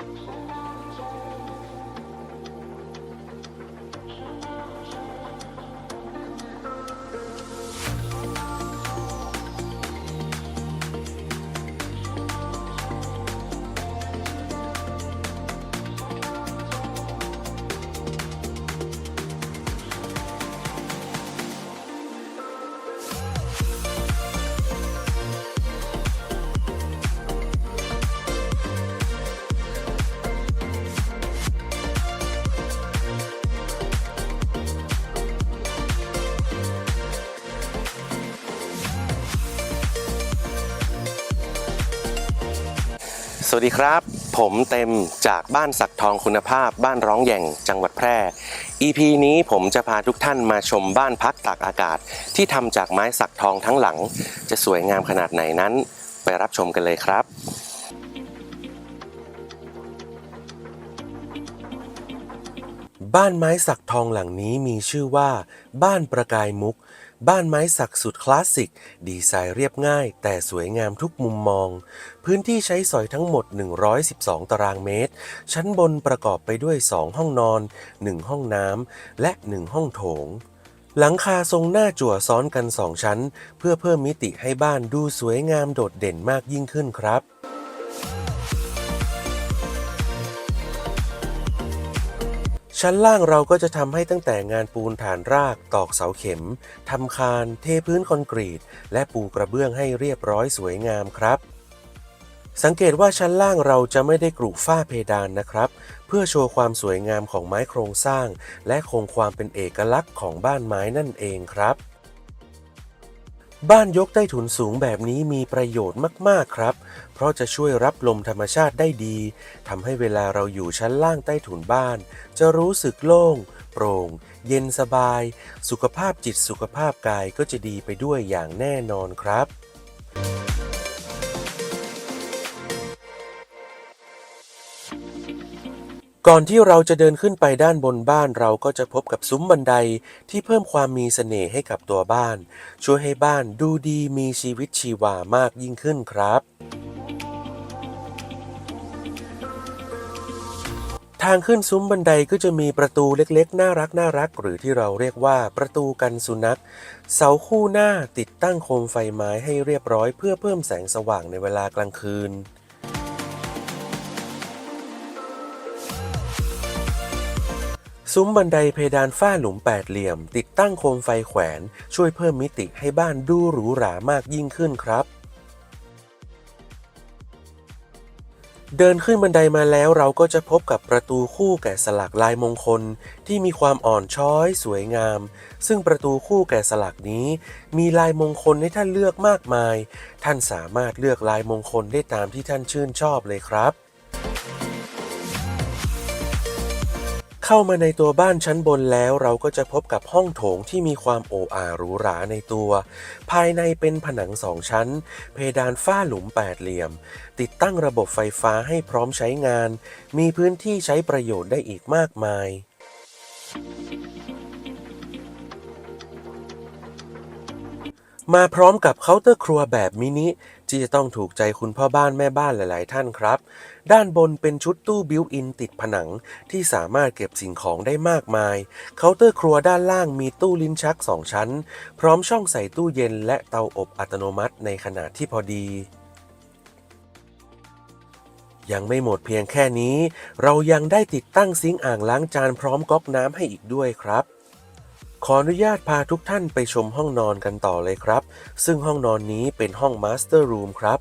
Thank you. สวัสดีครับ ผมเต็มจากบ้านสักทองคุณภาพ บ้านร้องแย่งจังหวัดแพร่ EP นี้ผมจะพาทุกท่านมาชมบ้านพักตากอากาศ ที่ทำจากไม้สักทองทั้งหลัง จะสวยงามขนาดไหนนั้น ไปรับชมกันเลยครับบ้านไม้สักทองหลังนี้มีชื่อว่า บ้านประกายมุก บ้านไม้สักสุดคลาสสิก ดีไซน์เรียบง่าย แต่สวยงามทุกมุมมอง พื้นที่ใช้สอยทั้งหมด 112 ตารางเมตร ชั้นบนประกอบไปด้วย 2 ห้องนอน 1 ห้องน้ำและ 1 ห้องโถง หลังคาทรงหน้าจั่วซ้อนกัน 2 ชั้น เพื่อเพิ่มมิติให้บ้านดูสวยงามโดดเด่นมากยิ่งขึ้นครับ ชั้นล่างเราก็จะทำให้ตั้งแต่งานปูนฐานราก ตอกเสาเข็มทำคาน เทพื้นคอนกรีต และปูกระเบื้องให้เรียบร้อยสวยงามครับ สังเกตว่าชั้นล่างเราจะไม่ได้กรุฝ้าเพดานนะครับ เพื่อโชว์ความสวยงามของไม้โครงสร้าง และคงความเป็นเอกลักษณ์ของบ้านไม้นั่นเองครับ บ้านยกใต้ถุนสูงแบบนี้มีประโยชน์มาก ๆ ครับ เพราะจะช่วยรับลมธรรมชาติได้ดีทำให้เวลาเราอยู่ชั้นล่างใต้ถุนบ้าน จะรู้สึกโล่ง โปร่ง เย็นสบาย สุขภาพจิตสุขภาพกายก็จะดีไปด้วยอย่างแน่นอนครับ ก่อนที่เราจะเดินขึ้นไปด้านบนบ้านเราก็จะพบกับซุ้มบันไดที่เพิ่มความมีเสน่ห์ให้กับตัวบ้าน ช่วยให้บ้านดูดีมีชีวิตชีวามากยิ่งขึ้นครับทางขึ้นซุ้มบันไดก็จะมีประตูเล็กๆ น่ารักน่ารัก หรือที่เราเรียกว่าประตูกันสุนัข เสาคู่หน้าติดตั้งโคมไฟไม้ให้เรียบร้อยเพื่อเพิ่มแสงสว่างในเวลากลางคืน ซุ้มบันไดเพดานฝ้าหลุมแปดเหลี่ยม ติดตั้งโคมไฟแขวน ช่วยเพิ่มมิติให้บ้านดูหรูหรามากยิ่งขึ้นครับ เดินขึ้นบันไดมาแล้วเราก็จะพบกับประตูคู่แกะสลักลายมงคล ที่มีความอ่อนช้อยสวยงาม ซึ่งประตูคู่แกะสลักนี้ มีลายมงคลให้ท่านเลือกมากมาย ท่านสามารถเลือกลายมงคลได้ตามที่ท่านชื่นชอบเลยครับ เข้ามาในตัวบ้านชั้นบนแล้วเราก็จะพบกับห้องโถงที่มีความโออาหรูหราในตัว ภายในเป็นผนังสองชั้น เพดานฝ้าหลุมแปดเหลี่ยม ติดตั้งระบบไฟฟ้าให้พร้อมใช้งาน มีพื้นที่ใช้ประโยชน์ได้อีกมากมาย มาพร้อมกับเคาน์เตอร์ครัวแบบมินิที่จะต้องถูกใจคุณพ่อบ้านแม่บ้านหลาย ๆ ท่านครับ ด้านบนเป็นชุดตู้บิวอินติดผนัง ที่สามารถเก็บสิ่งของได้มากมาย เคาน์เตอร์ครัวด้านล่างมีตู้ลิ้นชัก 2 ชั้น พร้อมช่องใส่ตู้เย็นและเตาอบอัตโนมัติในขนาดที่พอดียังไม่หมดเพียงแค่นี้ เรายังได้ติดตั้งซิงค์อ่างล้างจานพร้อมก๊อกน้ำให้อีกด้วยครับ ขออนุญาตพาทุกท่านไปชมห้องนอนกันต่อเลยครับ ซึ่งห้องนอนนี้เป็นห้องมาสเตอร์รูมครับ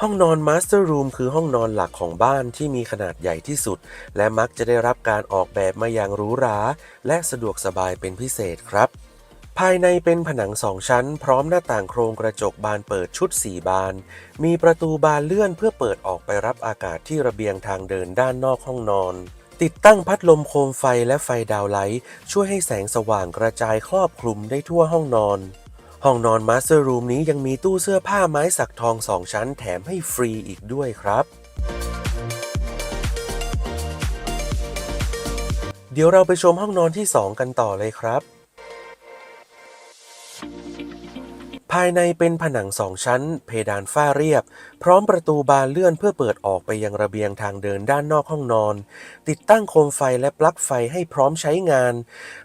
ห้องนอนมาสเตอร์รูมคือห้องนอนหลักของบ้านที่มีขนาดใหญ่ที่สุด และมักจะได้รับการออกแบบมาอย่างหรูหรา และสะดวกสบายเป็นพิเศษครับ ภายในเป็นผนังสองชั้น พร้อมหน้าต่างโครงกระจกบานเปิดชุด 4 บาน มีประตูบานเลื่อนเพื่อเปิดออกไปรับอากาศที่ระเบียงทางเดินด้านนอกห้องนอน ติดตั้งพัดลมโคมไฟและไฟดาวไลท์ช่วยให้แสงสว่างกระจายครอบคลุมได้ทั่วห้องนอน ห้องนอนมาสเตอร์รูมนี้ยังมีตู้เสื้อผ้าไม้สักทองสองชั้นแถมให้ฟรีอีกด้วยครับ เดี๋ยวเราไปชมห้องนอนที่ 2 กันต่อเลยครับ ภายในเป็นผนังสองชั้น เพดานฝ้าเรียบ พร้อมประตูบานเลื่อนเพื่อเปิดออกไปยังระเบียงทางเดินด้านนอกห้องนอน ติดตั้งโคมไฟและปลั๊กไฟให้พร้อมใช้งาน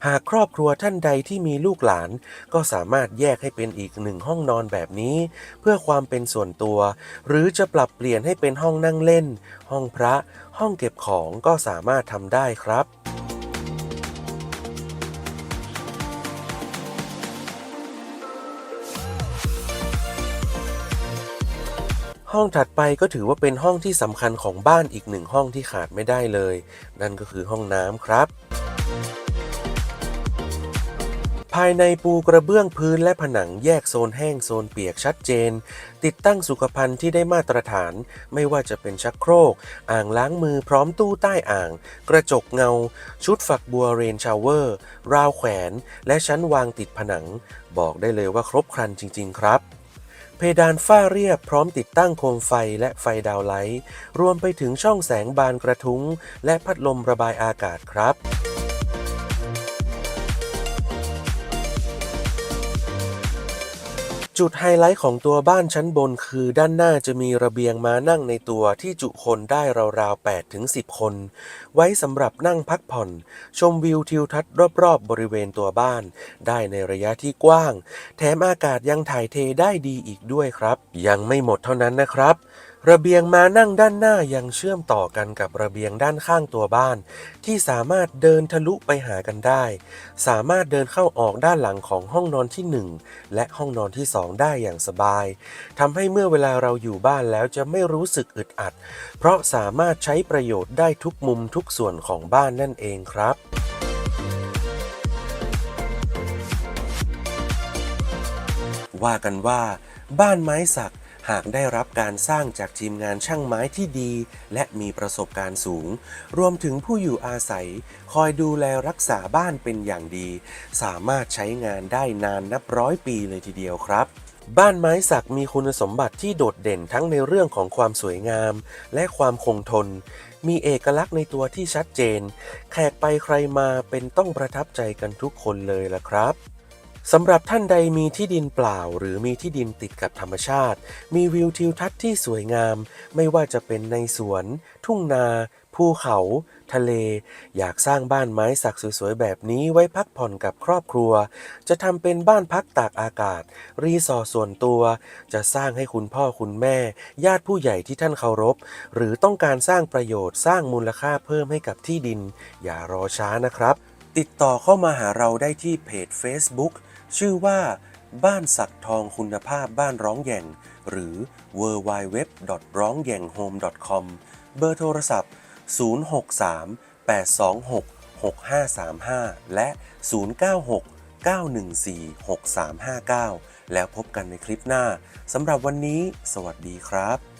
หากครอบครัวท่านใดที่มีลูกหลาน ก็สามารถแยกให้เป็นอีกหนึ่งห้องนอนแบบนี้ เพื่อความเป็นส่วนตัว หรือจะปรับเปลี่ยนให้เป็นห้องนั่งเล่น ห้องพระ ห้องเก็บของก็สามารถทำได้ครับ ห้องถัดไปก็ถือว่าเป็นห้องที่สำคัญของบ้านอีกหนึ่งห้องที่ขาดไม่ได้เลย นั่นก็คือห้องน้ำครับ ภายในปูกระเบื้องพื้นและผนังแยกโซนแห้งโซนเปียกชัดเจน ติดตั้งสุขภัณฑ์ที่ได้มาตรฐาน ไม่ว่าจะเป็นชักโครก อ่างล้างมือพร้อมตู้ใต้อ่าง กระจกเงา ชุดฝักบัวเรนชาวเวอร์ ราวแขวน และชั้นวางติดผนัง บอกได้เลยว่าครบครันจริง ๆ ครับ เพดานฝ้าเรียบพร้อมติดตั้งโคมไฟและไฟดาวไลท์ รวมไปถึงช่องแสงบานกระทุ้ง และพัดลมระบายอากาศครับ จุดไฮไลท์ของตัวบ้านชั้นบนคือด้านหน้าจะมีระเบียงมานั่งในตัวที่จุคนได้ราวๆ8ถึง10 คน ไว้สำหรับนั่งพักผ่อน ชมวิวทิวทัศน์รอบๆบริเวณตัวบ้าน ได้ในระยะที่กว้าง แถมอากาศยังถ่ายเทได้ดีอีกด้วยครับ ยังไม่หมดเท่านั้นนะครับ ระเบียงมานั่งด้านหน้ายังเชื่อมต่อกันกับระเบียงด้านข้างตัวบ้าน ที่สามารถเดินทะลุไปหากันได้ สามารถเดินเข้าออกด้านหลังของห้องนอนที่ 1 และห้องนอนที่ 2 ได้อย่างสบายทำให้เมื่อเวลาเราอยู่บ้านแล้วจะไม่รู้สึกอึดอัด เพราะสามารถใช้ประโยชน์ได้ทุกมุมทุกส่วนของบ้านนั่นเองครับว่ากันว่า บ้านไม้สัก หากได้รับการสร้างจากทีมงานช่างไม้ที่ดี และมีประสบการณ์สูง รวมถึงผู้อยู่อาศัย คอยดูแลรักษาบ้านเป็นอย่างดี สามารถใช้งานได้นานนับร้อยปีเลยทีเดียวครับบ้านไม้สักมีคุณสมบัติที่โดดเด่นทั้งในเรื่องของความสวยงาม และความคงทน มีเอกลักษณ์ในตัวที่ชัดเจน แขกไปใครมาเป็นต้องประทับใจกันทุกคนเลยล่ะครับ สำหรับท่านใดมีที่ดินเปล่า หรือมีที่ดินติดกับธรรมชาติ มีวิวทิวทัศน์ที่สวยงาม ไม่ว่าจะเป็นในสวน ทุ่งนา ภูเขา ทะเล อยากสร้างบ้านไม้สักสวยๆแบบนี้ไว้พักผ่อนกับครอบครัว จะทำเป็นบ้านพักตากอากาศ รีสอร์ทส่วนตัว จะสร้างให้คุณพ่อคุณแม่ ญาติผู้ใหญ่ที่ท่านเคารพ หรือต้องการสร้างประโยชน์สร้างมูลค่าเพิ่มให้กับที่ดิน อย่ารอช้านะครับ ติดต่อเข้ามาหาเราได้ที่เพจ Facebook ชื่อว่าบ้านสักทองคุณภาพบ้านร้องแย่ง หรือ w w w ร้องแย่ง home com เบอร์โทรศัพท์ 063 826 6535 และ 096 914 6359 แล้วพบกันในคลิปหน้าสำหรับวันนี้ สวัสดีครับ